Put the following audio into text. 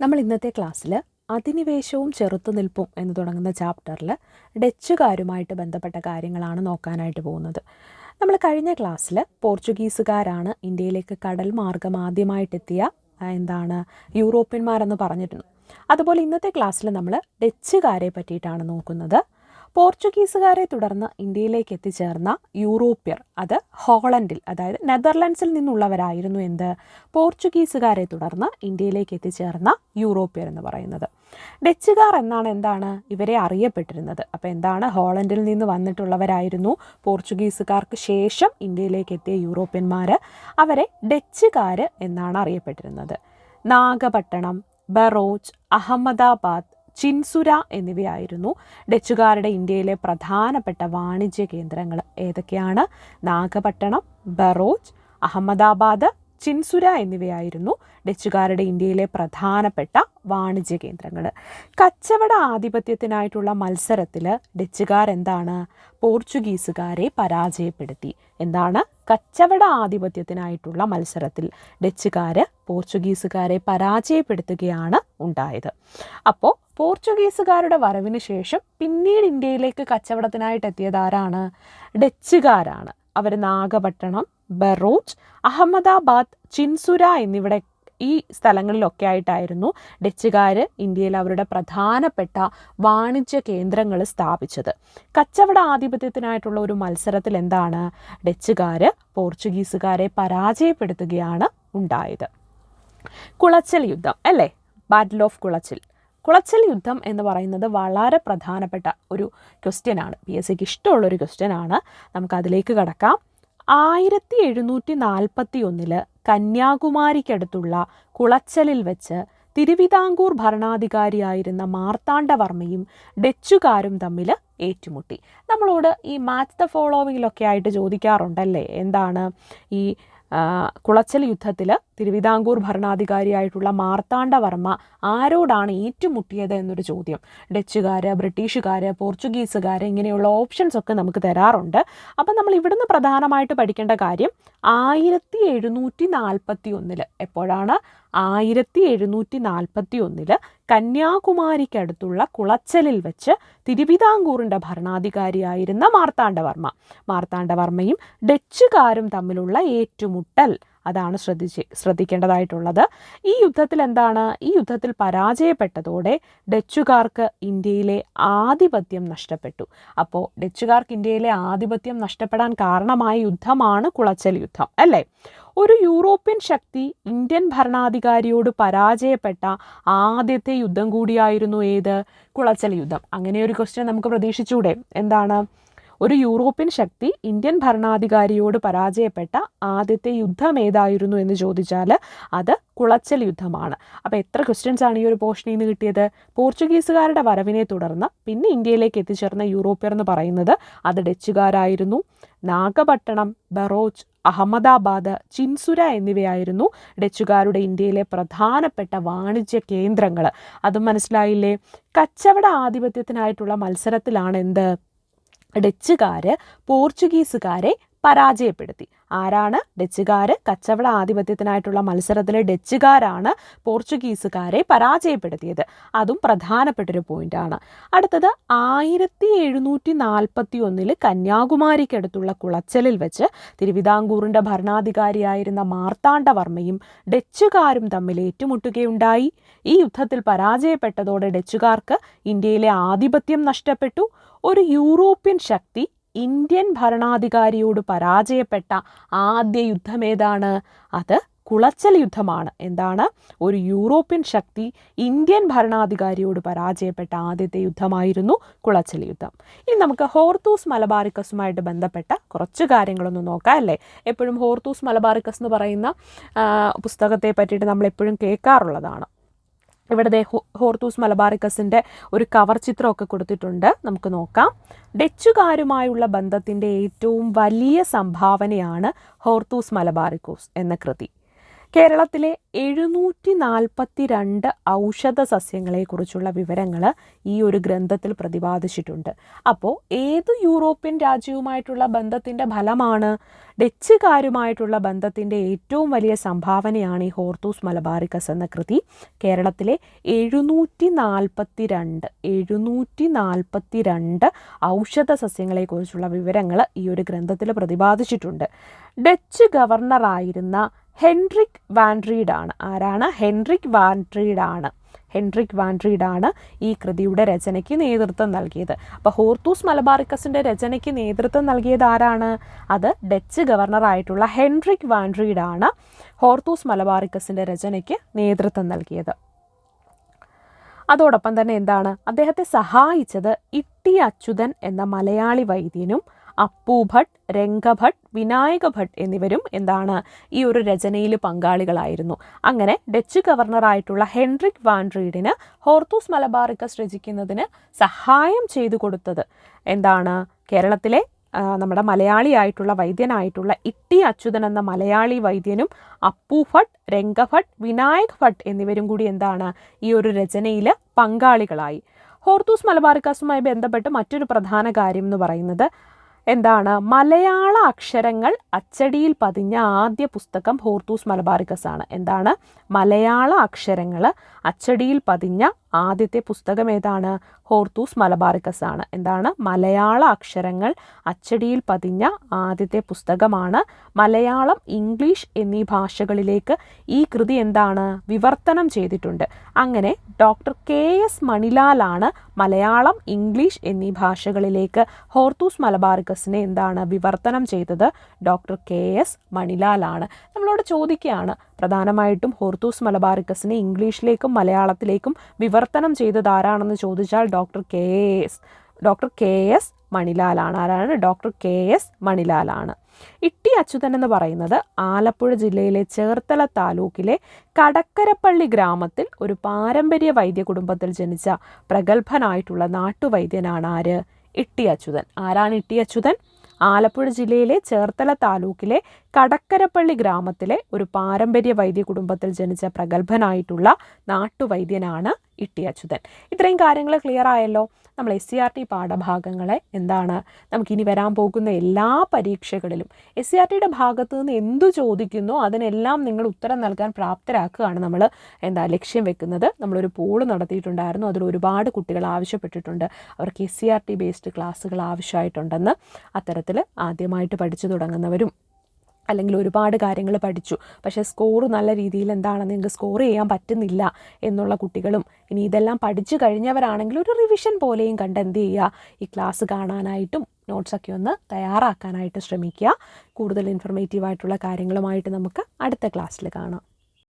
നമ്മൾ ഇന്നത്തെ ക്ലാസ്സിൽ അധിനിവേശവും ചെറുത്തുനിൽപ്പും എന്ന് തുടങ്ങുന്ന ചാപ്റ്ററിൽ ഡച്ചുകാരുമായിട്ട് ബന്ധപ്പെട്ട കാര്യങ്ങളാണ് നോക്കാനായിട്ട് പോകുന്നത്. നമ്മൾ കഴിഞ്ഞ ക്ലാസ്സിൽ പോർച്ചുഗീസുകാരാണ് ഇന്ത്യയിലേക്ക് കടൽ മാർഗം ആദ്യമായിട്ടെത്തിയ എന്താണ് യൂറോപ്യന്മാരെന്ന് പറഞ്ഞിരുന്നു. അതുപോലെ ഇന്നത്തെ ക്ലാസ്സിൽ നമ്മൾ ഡച്ചുകാരെ പറ്റിയിട്ടാണ് നോക്കുന്നത്. പോർച്ചുഗീസുകാരെ തുടർന്ന് ഇന്ത്യയിലേക്ക് എത്തിച്ചേർന്ന യൂറോപ്യർ അത് ഹോളണ്ടിൽ അതായത് നെതർലാൻഡ്സിൽ നിന്നുള്ളവരായിരുന്നു എന്ത്? പോർച്ചുഗീസുകാരെ തുടർന്ന് ഇന്ത്യയിലേക്ക് എത്തിച്ചേർന്ന യൂറോപ്യർ എന്ന് പറയുന്നത്. ഡച്ചുകാർ എന്നാണ് എന്താണ്? ഇവരെ അറിയപ്പെട്ടിരുന്നത്. അപ്പോൾ എന്താണ്? ഹോളണ്ടിൽ നിന്ന് വന്നിട്ടുള്ളവരായിരുന്നു പോർച്ചുഗീസുകാർക്ക് ശേഷം ഇന്ത്യയിലേക്ക് എത്തിയ യൂറോപ്യന്മാർ അവരെ ഡച്ചുകാർ എന്നാണ് അറിയപ്പെട്ടിരുന്നത്. നാഗപട്ടണം ബറോച്ച് അഹമ്മദാബാദ് ചിൻസുര എന്നിവയായിരുന്നു ഡച്ചുകാരുടെ ഇന്ത്യയിലെ പ്രധാനപ്പെട്ട വാണിജ്യ കേന്ദ്രങ്ങൾ. ഏതൊക്കെയാണ്? നാഗപട്ടണം ബറോജ് അഹമ്മദാബാദ് ചിൻസുര എന്നിവയായിരുന്നു ഡച്ചുകാരുടെ ഇന്ത്യയിലെ പ്രധാനപ്പെട്ട വാണിജ്യ കേന്ദ്രങ്ങൾ. കച്ചവട ആധിപത്യത്തിനായിട്ടുള്ള മത്സരത്തിൽ ഡച്ചുകാർ എന്താണ് പോർച്ചുഗീസുകാരെ പരാജയപ്പെടുത്തി. എന്താണ്? കച്ചവട ആധിപത്യത്തിനായിട്ടുള്ള മത്സരത്തിൽ ഡച്ചുകാർ പോർച്ചുഗീസുകാരെ പരാജയപ്പെടുത്തുകയാണ് ഉണ്ടായത്. അപ്പോൾ പോർച്ചുഗീസുകാരുടെ വരവിന് ശേഷം പിന്നീട് ഇന്ത്യയിലേക്ക് കച്ചവടത്തിനായിട്ട് എത്തിയത് ആരാണ് ഡച്ചുകാരാണ്. അവർ നാഗപട്ടണം ബറോച്ച് അഹമ്മദാബാദ് ചിൻസുര എന്നിവിടെ ഈ സ്ഥലങ്ങളിലൊക്കെ ആയിട്ടായിരുന്നു ഡച്ചുകാർ ഇന്ത്യയിൽ അവരുടെ പ്രധാനപ്പെട്ട വാണിജ്യ കേന്ദ്രങ്ങൾ സ്ഥാപിച്ചത്. കച്ചവട ആധിപത്യത്തിനായിട്ടുള്ള ഒരു മത്സരത്തിൽ എന്താണ്? ഡച്ചുകാർ പോർച്ചുഗീസുകാരെ പരാജയപ്പെടുത്തുകയാണ് ഉണ്ടായത്. കുളച്ചൽ യുദ്ധം അല്ലേ? Battle of Kulachal. കുളച്ചൽ യുദ്ധം എന്ന് പറയുന്നത് വളരെ പ്രധാനപ്പെട്ട ഒരു ക്വസ്റ്റ്യനാണ് പി എസ് സിക്ക് ഇഷ്ടമുള്ളൊരു ക്വസ്റ്റ്യൻ ആണ്. നമുക്ക് അതിലേക്ക് കടക്കാം. ആയിരത്തി എഴുന്നൂറ്റി നാൽപ്പത്തി ഒന്നിൽ കന്യാകുമാരിക്കടുത്തുള്ള കുളച്ചലിൽ വെച്ച് തിരുവിതാംകൂർ ഭരണാധികാരിയായിരുന്ന മാർത്താണ്ഡവർമ്മയും ഡച്ചുകാരും തമ്മിൽ ഏറ്റുമുട്ടി. നമ്മളോട് ഈ മാച്ച് ദ ഫോളോവിങ്ങിലൊക്കെ ആയിട്ട് ചോദിക്കാറുണ്ടല്ലേ? എന്താണ് ഈ കുളച്ചൽ യുദ്ധത്തിൽ തിരുവിതാംകൂർ ഭരണാധികാരിയായിട്ടുള്ള മാർത്താണ്ഡവർമ്മ ആരോടാണ് ഏറ്റുമുട്ടിയത് എന്നൊരു ചോദ്യം. ഡച്ചുകാർ ബ്രിട്ടീഷുകാർ പോർച്ചുഗീസുകാർ ഇങ്ങനെയുള്ള ഓപ്ഷൻസ് ഒക്കെ നമുക്ക് തരാറുണ്ട്. അപ്പം നമ്മൾ ഇവിടുന്ന് പ്രധാനമായിട്ട് പഠിക്കേണ്ട കാര്യം ആയിരത്തി എഴുന്നൂറ്റി നാൽപ്പത്തി ഒന്നിൽ എപ്പോഴാണ്? ആയിരത്തി എഴുന്നൂറ്റി നാൽപ്പത്തി ഒന്നിൽ കന്യാകുമാരിക്കടുത്തുള്ള കുളച്ചലിൽ വെച്ച് തിരുവിതാംകൂറിന്റെ ഭരണാധികാരിയായിരുന്ന മാർത്താണ്ഡവർമ്മ. മാർത്താണ്ഡവർമ്മയും ഡച്ചുകാരും തമ്മിലുള്ള ഏറ്റുമുട്ടൽ അതാണ് ശ്രദ്ധിച്ച് ശ്രദ്ധിക്കേണ്ടതായിട്ടുള്ളത്. ഈ യുദ്ധത്തിൽ എന്താണ്? ഈ യുദ്ധത്തിൽ പരാജയപ്പെട്ടതോടെ ഡച്ചുകാർക്ക് ഇന്ത്യയിലെ ആധിപത്യം നഷ്ടപ്പെട്ടു. അപ്പോൾ ഡച്ചുകാർക്ക് ഇന്ത്യയിലെ ആധിപത്യം നഷ്ടപ്പെടാൻ കാരണമായ യുദ്ധമാണ് കുളച്ചൽ യുദ്ധം അല്ലേ? ഒരു യൂറോപ്യൻ ശക്തി ഇന്ത്യൻ ഭരണാധികാരിയോട് പരാജയപ്പെട്ട ആദ്യത്തെ യുദ്ധം കൂടിയായിരുന്നു ഏത്? കുളച്ചൽ യുദ്ധം. അങ്ങനെ ഒരു ക്വസ്റ്റ്യൻ നമുക്ക് പ്രതീക്ഷിച്ചൂടെ. എന്താണ്? ഒരു യൂറോപ്യൻ ശക്തി ഇന്ത്യൻ ഭരണാധികാരിയോട് പരാജയപ്പെട്ട ആദ്യത്തെ യുദ്ധം ഏതായിരുന്നു എന്ന് ചോദിച്ചാൽ അത് കുളച്ചൽ യുദ്ധമാണ്. അപ്പോൾ എത്ര ക്വസ്റ്റ്യൻസ് ആണ് ഈ ഒരു പോർഷനിൽ നിന്ന് കിട്ടിയത്? പോർച്ചുഗീസുകാരുടെ വരവിനെ തുടർന്ന് പിന്നെ ഇന്ത്യയിലേക്ക് എത്തിച്ചേർന്ന യൂറോപ്യർ എന്ന് പറയുന്നത് അത് ഡച്ചുകാരായിരുന്നു. നാഗപട്ടണം ബറോച്ച് അഹമ്മദാബാദ് ചിൻസുര എന്നിവയായിരുന്നു ഡച്ചുകാരുടെ ഇന്ത്യയിലെ പ്രധാനപ്പെട്ട വാണിജ്യ കേന്ദ്രങ്ങൾ. അതും മനസ്സിലായില്ലേ? കച്ചവട ആധിപത്യത്തിനായിട്ടുള്ള മത്സരത്തിലാണ് എന്ത് ഡച്ചുകാർ പോർച്ചുഗീസുകാരെ പരാജയപ്പെടുത്തി. ആരാണ്? ഡച്ചുകാർ കച്ചവട ആധിപത്യത്തിനായിട്ടുള്ള മത്സരത്തിലെ ഡച്ചുകാരാണ് പോർച്ചുഗീസുകാരെ പരാജയപ്പെടുത്തിയത്. അതും പ്രധാനപ്പെട്ടൊരു പോയിന്റാണ്. അടുത്തത് ആയിരത്തി എഴുന്നൂറ്റി നാൽപ്പത്തി ഒന്നിൽ കന്യാകുമാരിക്കടുത്തുള്ള കുളച്ചലിൽ വെച്ച് തിരുവിതാംകൂറിന്റെ ഭരണാധികാരിയായിരുന്ന മാർത്താണ്ഡവർമ്മയും ഡച്ചുകാരും തമ്മിൽ ഏറ്റുമുട്ടുകയുണ്ടായി. ഈ യുദ്ധത്തിൽ പരാജയപ്പെട്ടതോടെ ഡച്ചുകാർക്ക് ഇന്ത്യയിലെ ആധിപത്യം നഷ്ടപ്പെട്ടു. ഒരു യൂറോപ്യൻ ശക്തി ഇന്ത്യൻ ഭരണാധികാരിയോട് പരാജയപ്പെട്ട ആദ്യ യുദ്ധം ഏതാണ്? അത് കുളച്ചൽ യുദ്ധമാണ്. എന്താണ്? ഒരു യൂറോപ്യൻ ശക്തി ഇന്ത്യൻ ഭരണാധികാരിയോട് പരാജയപ്പെട്ട ആദ്യത്തെ യുദ്ധമായിരുന്നു കുളച്ചൽ യുദ്ധം. ഇനി നമുക്ക് ഹോർത്തൂസ് മലബാറിക്കസുമായിട്ട് ബന്ധപ്പെട്ട കുറച്ച് കാര്യങ്ങളൊന്ന് നോക്കാം അല്ലേ? എപ്പോഴും ഹോർത്തൂസ് മലബാറിക്കസ് എന്ന് പറയുന്ന പുസ്തകത്തെ പറ്റിയിട്ട് നമ്മൾ എപ്പോഴും കേൾക്കാറുള്ളതാണ്. ഇവിടെ ഹോർത്തൂസ് മലബാറിക്കസിന്റെ ഒരു കവർ ചിത്രമൊക്കെ കൊടുത്തിട്ടുണ്ട്. നമുക്ക് നോക്കാം. ഡച്ചുകാരുമായുള്ള ബന്ധത്തിന്റെ ഏറ്റവും വലിയ സംഭാവനയാണ് ഹോർത്തൂസ് മലബാറിക്കോസ് എന്ന കൃതി. കേരളത്തിലെ എഴുന്നൂറ്റി നാൽപ്പത്തി രണ്ട് ഔഷധ സസ്യങ്ങളെക്കുറിച്ചുള്ള വിവരങ്ങൾ ഈ ഒരു ഗ്രന്ഥത്തിൽ പ്രതിപാദിച്ചിട്ടുണ്ട്. അപ്പോൾ ഏത് യൂറോപ്യൻ രാജ്യവുമായിട്ടുള്ള ബന്ധത്തിന്റെ ഫലമാണ് ഡച്ചുകാരുമായിട്ടുള്ള ബന്ധത്തിന്റെ ഏറ്റവും വലിയ സംഭാവനയാണ് ഈ ഹോർത്തൂസ് മലബാറിക്കസ് എന്ന കൃതി. കേരളത്തിലെ എഴുന്നൂറ്റി നാൽപ്പത്തി രണ്ട് എഴുന്നൂറ്റി നാൽപ്പത്തി രണ്ട് ഔഷധ സസ്യങ്ങളെക്കുറിച്ചുള്ള വിവരങ്ങൾ ഈ ഒരു ഗ്രന്ഥത്തിൽ പ്രതിപാദിച്ചിട്ടുണ്ട്. Dutch ഗവർണറായിരുന്ന Henrique വാൻഡ്രീഡാണ്. ആരാണ്? ഹെൻറിക് വാൻഡ്രീഡാണ്. ഹെൻറിക് വാൻഡ്രീഡാണ് ഈ കൃതിയുടെ രചനയ്ക്ക് നേതൃത്വം നൽകിയത്. അപ്പോൾ ഹോർത്തൂസ് മലബാറിക്കസിന്റെ രചനയ്ക്ക് നേതൃത്വം നൽകിയത് ആരാണ്? അത് ഡച്ച് ഗവർണറായിട്ടുള്ള ഹെൻറിക് വാൻഡ്രീഡാണ് ഹോർത്തൂസ് മലബാറിക്കസിന്റെ രചനയ്ക്ക് നേതൃത്വം നൽകിയത്. അതോടൊപ്പം തന്നെ എന്താണ്? അദ്ദേഹത്തെ സഹായിച്ചത് ഇട്ടി അച്യുതൻ എന്ന മലയാളി വൈദ്യനും അപ്പു ഭട്ട് രംഗഭട്ട് വിനായക ഭട്ട് എന്നിവരും എന്താണ് ഈ ഒരു രചനയിൽ പങ്കാളികളായിരുന്നു. അങ്ങനെ ഡച്ച് ഗവർണറായിട്ടുള്ള ഹെൻറിക് വാൻഡ്രീഡിന് ഹോർത്തൂസ് മലബാറിക്കസ് രചിക്കുന്നതിന് സഹായം ചെയ്തു കൊടുത്തത് എന്താണ്? കേരളത്തിലെ നമ്മുടെ മലയാളിയായിട്ടുള്ള വൈദ്യനായിട്ടുള്ള ഇട്ടി അച്യുതൻ എന്ന മലയാളി വൈദ്യനും അപ്പു ഭട്ട് രംഗഭട്ട് വിനായക് ഭട്ട് എന്നിവരും കൂടി എന്താണ് ഈ ഒരു രചനയിൽ പങ്കാളികളായി. ഹോർത്തൂസ് മലബാറിക്കാസുമായി ബന്ധപ്പെട്ട് മറ്റൊരു പ്രധാന കാര്യം എന്ന് പറയുന്നത് എന്താണ്? മലയാള അക്ഷരങ്ങൾ അച്ചടിയിൽ പതിഞ്ഞ ആദ്യ പുസ്തകം ഹോർത്തൂസ് മലബാറിക്കസ് ആണ് എന്താണ്? മലയാള അക്ഷരങ്ങൾ അച്ചടിയിൽ പതിഞ്ഞ ആദ്യത്തെ പുസ്തകം ഏതാണ്? ഹോർത്തൂസ് മലബാറിക്കസ് ആണ് എന്താണ്? മലയാള അക്ഷരങ്ങൾ അച്ചടിയിൽ പതിഞ്ഞ ആദ്യത്തെ പുസ്തകമാണ്. മലയാളം ഇംഗ്ലീഷ് എന്നീ ഭാഷകളിലേക്ക് ഈ കൃതി എന്താണ്? വിവർത്തനം ചെയ്തിട്ടുണ്ട്. അങ്ങനെ ഡോക്ടർ കെ എസ് മണിലാലാണ് മലയാളം ഇംഗ്ലീഷ് എന്നീ ഭാഷകളിലേക്ക് ഹോർത്തൂസ് മലബാറിക്കസിനെ എന്താണ് വിവർത്തനം ചെയ്തത്? ഡോക്ടർ കെ എസ് മണിലാലാണ്. നമ്മളോട് ചോദിക്കുകയാണ്. പ്രധാനമായിട്ടും ഹോർത്തൂസ് മലബാറിക്കസിനെ ഇംഗ്ലീഷിലേക്കും മലയാളത്തിലേക്കും വിവർത്തനം ചെയ്തത് ആരാണെന്ന് ചോദിച്ചാൽ doctor K S. Doctor K S മണിലാലാണ്. ആരാണ്? ഡോക്ടർ കെ എസ് മണിലാലാണ്. ഇട്ടി അച്യുതൻ എന്ന് പറയുന്നത് ആലപ്പുഴ ജില്ലയിലെ ചേർത്തല താലൂക്കിലെ കടക്കരപ്പള്ളി ഗ്രാമത്തിൽ ഒരു പാരമ്പര്യ വൈദ്യ കുടുംബത്തിൽ ജനിച്ച പ്രഗത്ഭനായിട്ടുള്ള നാട്ടുവൈദ്യനാണ് ആര്? ഇട്ടി അച്യുതൻ. ആരാണ് ഇട്ടി അച്യുതൻ? ആലപ്പുഴ ജില്ലയിലെ ചേർത്തല താലൂക്കിലെ കടക്കരപ്പള്ളി ഗ്രാമത്തിലെ ഒരു പാരമ്പര്യ വൈദ്യ കുടുംബത്തിൽ ജനിച്ച പ്രഗത്ഭനായിട്ടുള്ള നാട്ടുവൈദ്യനാണ് ഇട്ടി അച്യുതൻ ഇത്രയും കാര്യങ്ങൾ ക്ലിയർ ആയല്ലോ? നമ്മൾ എസ് സി ആർ ടി പാഠഭാഗങ്ങളെ എന്താണ് നമുക്കിനി വരാൻ പോകുന്ന എല്ലാ പരീക്ഷകളിലും. എസ് സി ആർ ടിയുടെ ഭാഗത്ത് നിന്ന് എന്തു ചോദിക്കുന്നു അതിനെല്ലാം നിങ്ങൾ ഉത്തരം നൽകാൻ പ്രാപ്തരാക്കുകയാണ് നമ്മൾ എന്താ ലക്ഷ്യം വെക്കുന്നത്. നമ്മളൊരു പോൾ നടത്തിയിട്ടുണ്ടായിരുന്നു. അതിൽ ഒരുപാട് കുട്ടികൾ ആവശ്യപ്പെട്ടിട്ടുണ്ട്. അവർക്ക് S C R T based ക്ലാസ്സുകൾ ആവശ്യമായിട്ടുണ്ടെന്ന്. അത്തരത്തിൽ ആദ്യമായിട്ട് പഠിച്ചു തുടങ്ങുന്നവരും അല്ലെങ്കിൽ ഒരുപാട് കാര്യങ്ങൾ പഠിച്ചു. പക്ഷേ സ്കോർ നല്ല രീതിയിൽ എന്താണെന്ന് നിങ്ങൾക്ക് സ്കോർ ചെയ്യാൻ പറ്റുന്നില്ല എന്നുള്ള കുട്ടികളും ഇനി ഇതെല്ലാം പഠിച്ചു കഴിഞ്ഞവരാണെങ്കിൽ ഒരു റിവിഷൻ പോലെയും കണ്ട് എന്ത് ചെയ്യുക? ഈ ക്ലാസ് കാണാനായിട്ടും നോട്ട്സൊക്കെ ഒന്ന് തയ്യാറാക്കാനായിട്ട് ശ്രമിക്കുക. കൂടുതൽ ഇൻഫർമേറ്റീവ് ആയിട്ടുള്ള കാര്യങ്ങളുമായിട്ട് നമുക്ക് അടുത്ത ക്ലാസ്സിൽ കാണാം.